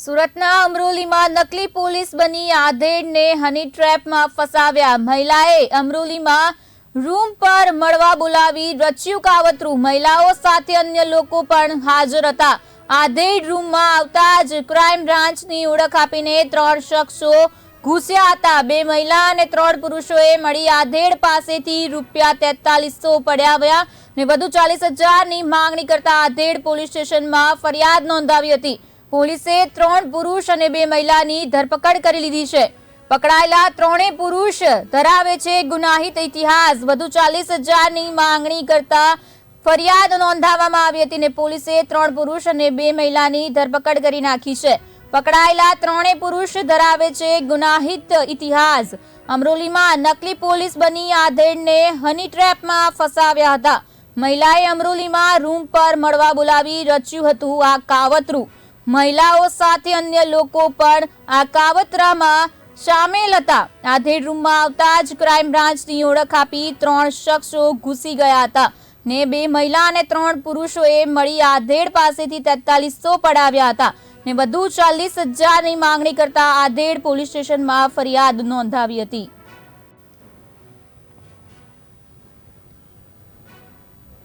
સુરતના અમરોલીમાં નકલી પોલીસ બની આધેડને હની ટ્રેપમાં ફસાવ્યા મહિલાએ. અમરોલીમાં રૂમ પર મળવા બોલાવી રચ્યું કાવતરું. મહિલાઓ સાથે અન્ય લોકો પણ હાજર હતા. આધેડ રૂમમાં આવતા જ ક્રાઇમ બ્રાન્ચની ઓળખ આપીને ત્રણ શખ્સો ઘૂસ્યા હતા. બે મહિલા અને ત્રણ પુરુષોએ મળી આધેડ પાસેથી રૂપિયા તેતાલીસો પડ્યા ને વધુ ચાલીસ હજારની માંગણી કરતા આધેડ પોલીસ સ્ટેશનમાં ફરિયાદ નોંધાવી હતી. પોલીસે ત્રણ પુરુષ અને બે મહિલાની ધરપકડ કરી લીધી છે. પકડાયેલા ત્રણેય પુરુષ ધરાવે છે ગુનાહિત ઇતિહાસ. વધુ ચાલીસ હજારની માંગણી કરતા ફરિયાદ નોંધાવવામાં આવી હતી ને પોલીસે ત્રણ પુરુષ અને બે મહિલાની ધરપકડ કરી નાખી છે. પકડાયેલા ત્રણેય પુરુષ ધરાવે છે ગુનાહિત ઇતિહાસ. અમરોલીમાં નકલી પોલીસ બની આધેડને હની ટ્રેપમાં ફસાવ્યા હતા. મહિલાએ અમરોલીમાં રૂમ પર મળવા બોલાવી રચ્યું હતું આ કાવતરું. મહિલાઓ સાથે અન્ય લોકો પણ આ કાવતરામાં સામેલ હતા. આધેડ રૂમમાં આવતા જ ક્રાઇમ બ્રાન્ચની ઓળખ આપી ત્રણ શખ્સો ઘૂસી ગયા હતા ને બે મહિલા અને ત્રણ પુરુષોએ મળી આધેડ પાસેથી તેતાલીસો પડાવ્યા હતા ને વધુ ચાલીસ હજારની માંગણી કરતા આધેડ પોલીસ સ્ટેશનમાં ફરિયાદ નોંધાવી હતી.